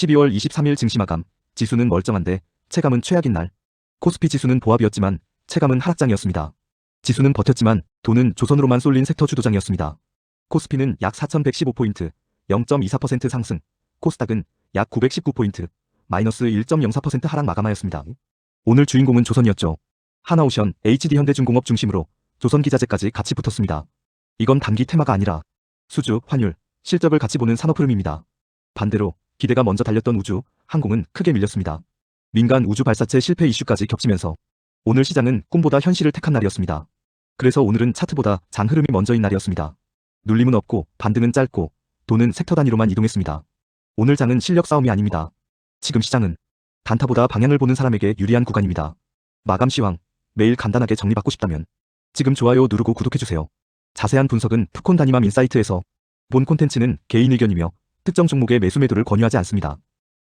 12월 23일 증시 마감. 지수는 멀쩡한데 체감은 최악인 날. 코스피 지수는 보합이었지만 체감은 하락장이었습니다. 지수는 버텼지만 돈은 조선으로만 쏠린 섹터 주도장이었습니다. 코스피는 약 4,115포인트, 0.24% 상승, 코스닥은 약 919포인트, 마이너스 1.04% 하락 마감하였습니다. 오늘 주인공은 조선이었죠. 하나오션, HD현대중공업 중심으로 조선기자재까지 같이 붙었습니다. 이건 단기 테마가 아니라 수주, 환율, 실적을 같이 보는 산업 흐름입니다. 반대로 기대가 먼저 달렸던 우주, 항공은 크게 밀렸습니다. 민간 우주 발사체 실패 이슈까지 겹치면서 오늘 시장은 꿈보다 현실을 택한 날이었습니다. 그래서 오늘은 차트보다 장 흐름이 먼저인 날이었습니다. 눌림은 없고 반등은 짧고 돈은 섹터 단위로만 이동했습니다. 오늘 장은 실력 싸움이 아닙니다. 지금 시장은 단타보다 방향을 보는 사람에게 유리한 구간입니다. 마감 시황, 매일 간단하게 정리받고 싶다면 지금 좋아요 누르고 구독해주세요. 자세한 분석은 푸콘 다니맘 인사이트에서 본 콘텐츠는 개인 의견이며 특정 종목의 매수 매도를 권유하지 않습니다.